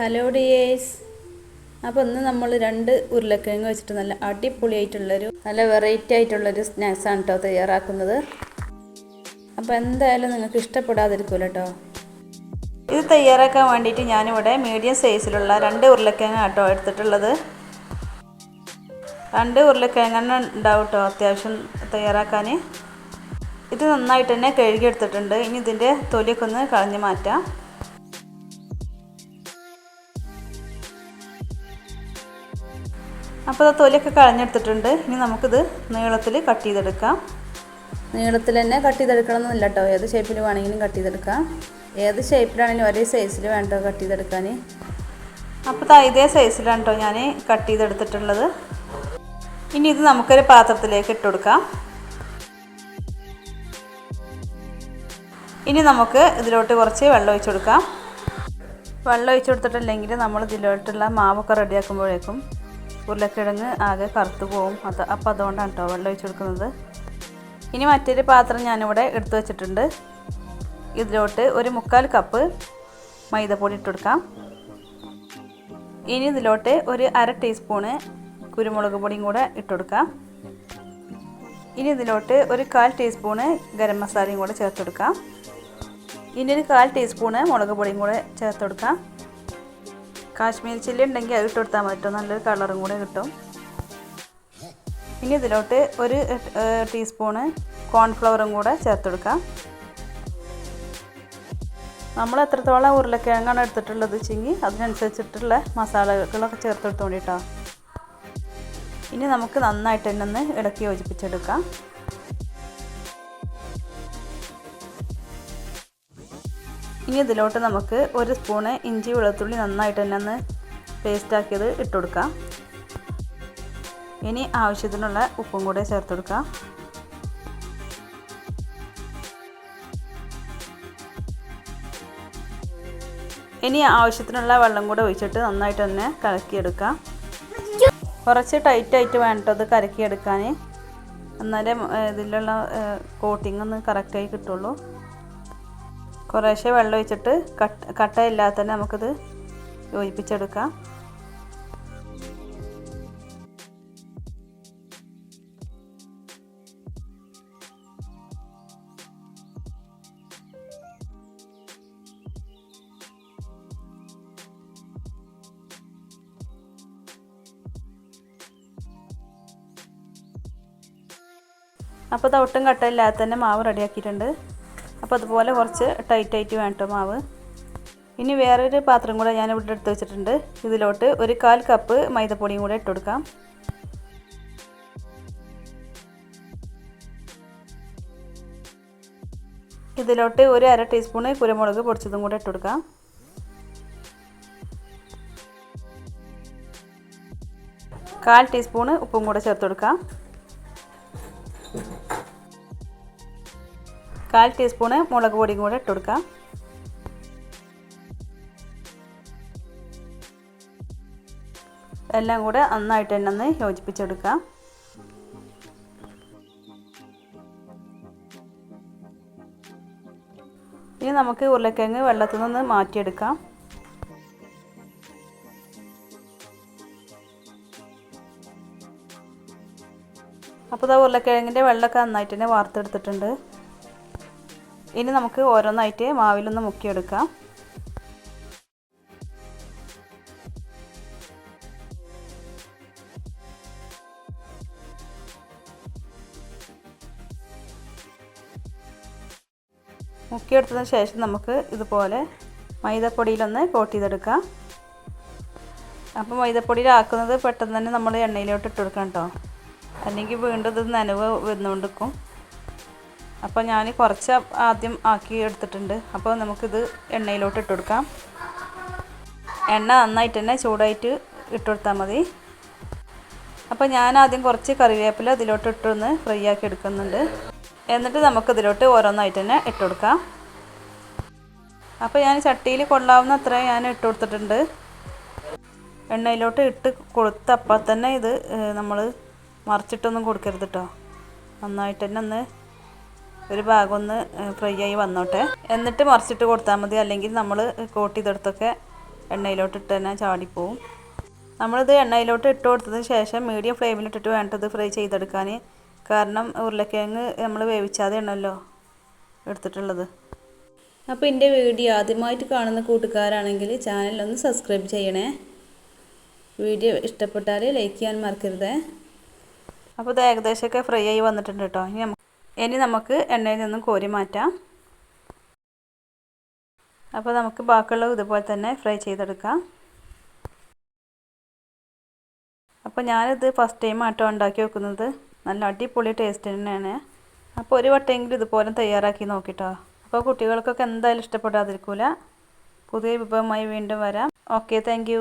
Hello dears അപ്പോൾ ഇന്ന് നമ്മൾ രണ്ട് ഉരുളക്കിഴങ്ങ് വെച്ചിട്ട് നല്ല അടിപൊളിയായിട്ടുള്ളൊരു നല്ല വെറൈറ്റി ആയിട്ടുള്ളൊരു സ്നാക്സാണ് കേട്ടോ തയ്യാറാക്കുന്നത്. അപ്പോൾ എന്തായാലും നിങ്ങൾക്ക് ഇഷ്ടപ്പെടാതിരിക്കുമല്ലോ കേട്ടോ ഇത് തയ്യാറാക്കാൻ വേണ്ടിയിട്ട് ഞാനിവിടെ മീഡിയം സൈസിലുള്ള രണ്ട് ഉരുളക്കിഴങ്ങ് കേട്ടോ എടുത്തിട്ടുള്ളത്. രണ്ട് ഉരുളക്കിഴങ്ങെണ്ണ ഉണ്ടാവും കേട്ടോ അത്യാവശ്യം തയ്യാറാക്കാൻ ഇത് നന്നായിട്ട് തന്നെ കഴുകിയെടുത്തിട്ടുണ്ട്. ഇനി ഇതിന്റെ തൊലിയൊക്കെ ഒന്ന് കളഞ്ഞ് മാറ്റാം. അപ്പോൾ അത് തൊലിയൊക്കെ കളഞ്ഞെടുത്തിട്ടുണ്ട്. ഇനി നമുക്കിത് നീളത്തിൽ കട്ട് ചെയ്തെടുക്കാം. നീളത്തിൽ തന്നെ കട്ട് ചെയ്തെടുക്കണമെന്നില്ല കേട്ടോ. ഏത് ഷേപ്പിൽ വേണമെങ്കിലും കട്ട് ചെയ്തെടുക്കാം. ഏത് ഷേപ്പിലാണെങ്കിലും ഒരേ സൈസിൽ വേണ്ടോ കട്ട് ചെയ്തെടുക്കാൻ. അപ്പോൾ ഇതേ സൈസിലാണ് കേട്ടോ ഞാൻ കട്ട് ചെയ്തെടുത്തിട്ടുള്ളത്. ഇനി ഇത് നമുക്കൊരു പാത്രത്തിലേക്ക് ഇട്ട് കൊടുക്കാം. ഇനി നമുക്ക് ഇതിലോട്ട് കുറച്ച് വെള്ളം ഒഴിച്ചു കൊടുക്കാം. വെള്ളം ഒഴിച്ചു കൊടുത്തിട്ടില്ലെങ്കിൽ നമ്മൾ ഇതിലോട്ടുള്ള മാവൊക്കെ റെഡിയാക്കുമ്പോഴേക്കും ഉരുളക്കിഴങ്ങ് ആകെ കറുത്തു പോകും അത് അപ്പോൾ അതുകൊണ്ടാണ് കേട്ടോ വെള്ളം ഒഴിച്ചു കൊടുക്കുന്നത്. ഇനി മറ്റൊരു പാത്രം ഞാനിവിടെ എടുത്തു വച്ചിട്ടുണ്ട്. ഇതിലോട്ട് ഒരു മുക്കാൽ കപ്പ് മൈദപ്പൊടി ഇട്ട് കൊടുക്കാം. ഇനി ഇതിലോട്ട് ഒരു അര ടീസ്പൂണ് കുരുമുളക് പൊടിയും കൂടെ ഇട്ട് കൊടുക്കാം. ഇനി ഇതിലോട്ട് ഒരു കാൽ ടീസ്പൂണ് ഗരം മസാലയും കൂടെ ചേർത്ത് കൊടുക്കാം. ഇനി ഒരു കാൽ ടീസ്പൂണ് മുളക് പൊടിയും കൂടെ ചേർത്ത് കൊടുക്കാം. കാശ്മീരി ചില്ലി ഉണ്ടെങ്കിൽ അത് ഇട്ട് കൊടുത്താൽ മതി നല്ലൊരു കളറും കൂടെ കിട്ടും. ഇനി ഇതിലോട്ട് ഒരു ടീസ്പൂണ് കോൺഫ്ലവറും കൂടെ ചേർത്ത് കൊടുക്കാം. നമ്മൾ എത്രത്തോളം ഉരുളക്കിഴങ്ങാണ് എടുത്തിട്ടുള്ളത് വെച്ചെങ്കിൽ അതിനനുസരിച്ചിട്ടുള്ള മസാലകളൊക്കെ ചേർത്ത് കൊടുത്തോണ്ടിട്ടോ. ഇനി നമുക്ക് നന്നായിട്ട് തന്നെ ഒന്ന് ഇളക്കി യോജിപ്പിച്ചെടുക്കാം. ഇനി ഇതിലോട്ട് നമുക്ക് ഒരു സ്പൂണ് ഇഞ്ചി വെളുത്തുള്ളി നന്നായിട്ട് തന്നെ ഒന്ന് പേസ്റ്റാക്കിയത് ഇട്ട് കൊടുക്കാം. ഇനി ആവശ്യത്തിനുള്ള ഉപ്പും കൂടെ ചേർത്ത് കൊടുക്കാം. ഇനി ആവശ്യത്തിനുള്ള വെള്ളം കൂടെ ഒഴിച്ചിട്ട് നന്നായിട്ട് തന്നെ കലക്കിയെടുക്കാം. കുറച്ച് ടൈറ്റായിട്ട് വേണ്ടത് കലക്കിയെടുക്കാൻ എന്നാലേ ഇതിലുള്ള കോട്ടിംഗ് ഒന്ന് കറക്റ്റായി കിട്ടുള്ളൂ. കുറേശ്ശെ വെള്ളം ഒഴിച്ചിട്ട് കട്ട കട്ടയില്ലാതെ തന്നെ നമുക്കിത് യോജിപ്പിച്ചെടുക്കാം. അപ്പോൾ തൊട്ടും കട്ടയില്ലാതെ തന്നെ മാവ് റെഡിയാക്കിയിട്ടുണ്ട്. അപ്പോൾ അതുപോലെ കുറച്ച് ടൈറ്റായിട്ട് വേണ്ട മാവ്. ഇനി വേറൊരു പാത്രം കൂടെ ഞാൻ ഇവിടെ എടുത്ത് വെച്ചിട്ടുണ്ട്. ഇതിലോട്ട് ഒരു കാൽ കപ്പ് മൈദപ്പൊടിയും കൂടെ ഇട്ട് കൊടുക്കാം. ഇതിലോട്ട് ഒരു അര ടീസ്പൂണ് കുരുമുളക് പൊടിച്ചതും കൂടെ ഇട്ട് കൊടുക്കാം. കാൽ ടീസ്പൂണ് ഉപ്പും കൂടെ ചേർത്ത് കൊടുക്കാം. കാൽ ടീസ്പൂണ് മുളക് പൊടിയും കൂടെ ഇട്ട് കൊടുക്കാം. എല്ലാം കൂടെ നന്നായിട്ട് തന്നെ ഒന്ന് യോജിപ്പിച്ചെടുക്കാം. ഇനി നമുക്ക് ഉരുളക്കിഴങ്ങ് വെള്ളത്തിൽ നിന്ന് മാറ്റിയെടുക്കാം. അപ്പോൾ ഇതാ ഉരുളക്കിഴങ്ങിന്റെ വെള്ളമൊക്കെ നന്നായിട്ട് തന്നെ വാർത്തെടുത്തിട്ടുണ്ട്. ഇനി നമുക്ക് ഓരോന്നായിട്ട് മാവിലൊന്ന് മുക്കിയെടുക്കാം. മുക്കിയെടുത്തതിന് ശേഷം നമുക്ക് ഇതുപോലെ മൈദപ്പൊടിയിലൊന്ന് കോട്ട് ചെയ്തെടുക്കാം. അപ്പോൾ മൈദപ്പൊടിയിലാക്കുന്നത് പെട്ടെന്ന് തന്നെ നമ്മൾ എണ്ണയിലോട്ട് ഇട്ട് കൊടുക്കണം കേട്ടോ. അല്ലെങ്കിൽ വീണ്ടും ഇത് നനവ് വന്നുകൊണ്ടിരിക്കും. അപ്പോൾ ഞാൻ കുറച്ച് ആദ്യം ആക്കി എടുത്തിട്ടുണ്ട്. അപ്പോൾ നമുക്കിത് എണ്ണയിലോട്ട് ഇട്ട് കൊടുക്കാം. എണ്ണ നന്നായിട്ട് തന്നെ ചൂടായിട്ട് ഇട്ട് കൊടുത്താൽ മതി. അപ്പോൾ ഞാൻ ആദ്യം കുറച്ച് കറിവേപ്പില ഇതിലോട്ട് ഇട്ടൊന്ന് ഫ്രൈ ആക്കി എടുക്കുന്നുണ്ട്. എന്നിട്ട് നമുക്കിതിലോട്ട് ഓരോന്നായിട്ട് തന്നെ ഇട്ട് കൊടുക്കാം. അപ്പോൾ ഞാൻ ചട്ടിയിൽ കൊള്ളാവുന്ന അത്ര ഞാൻ ഇട്ട് കൊടുത്തിട്ടുണ്ട്. എണ്ണയിലോട്ട് ഇട്ട് കൊടുത്ത തന്നെ ഇത് നമ്മൾ മറിച്ചിട്ടൊന്നും കൊടുക്കരുത് കേട്ടോ നന്നായിട്ട് തന്നെ ഒന്ന് ഒരു ഭാഗം ഒന്ന് ഫ്രൈ ആയി വന്നോട്ടെ. എന്നിട്ട് മറിച്ചിട്ട് കൊടുത്താൽ മതി. അല്ലെങ്കിൽ നമ്മൾ കോട്ട് ചെയ്തെടുത്തൊക്കെ എണ്ണയിലോട്ട് ഇട്ട് തന്നെ ചാടിപ്പോവും. നമ്മളിത് എണ്ണയിലോട്ട് ഇട്ട് കൊടുത്തതിന് ശേഷം മീഡിയം ഫ്ലെയിമിലിട്ടിട്ട് വേണ്ടത് ഫ്രൈ ചെയ്തെടുക്കാൻ കാരണം ഉരുളക്കിഴങ്ങ് നമ്മൾ വേവിച്ചാതെ ആണല്ലോ എടുത്തിട്ടുള്ളത്. അപ്പോൾ എന്റെ വീഡിയോ ആദ്യമായിട്ട് കാണുന്ന കൂട്ടുകാരാണെങ്കിൽ ചാനലൊന്ന് സബ്സ്ക്രൈബ് ചെയ്യണേ. വീഡിയോ ഇഷ്ടപ്പെട്ടാൽ ലൈക്ക് ചെയ്യാൻ മറക്കരുതേ. അപ്പോൾ ഇത് ഏകദേശമൊക്കെ ഫ്രൈ ആയി വന്നിട്ടുണ്ട് കേട്ടോ ഇനി ഇനി നമുക്ക് എണ്ണയിൽ നിന്നും കോരി മാറ്റാം. അപ്പോൾ നമുക്ക് ബാക്കിയുള്ളത് ഇതുപോലെ തന്നെ ഫ്രൈ ചെയ്തെടുക്കാം. അപ്പോൾ ഞാനിത് ഫസ്റ്റ് ടൈം ആട്ടോ ഉണ്ടാക്കി വെക്കുന്നത്. നല്ല അടിപൊളി ടേസ്റ്റ് തന്നെയാണ്. അപ്പോൾ ഒരു വട്ടമെങ്കിലും ഇതുപോലെ തയ്യാറാക്കി നോക്കിട്ടോ. അപ്പോൾ കുട്ടികൾക്കൊക്കെ എന്തായാലും ഇഷ്ടപ്പെടാതിരിക്കില്ല പുതിയ വിഭവമായി വീണ്ടും വരാം. Okay thank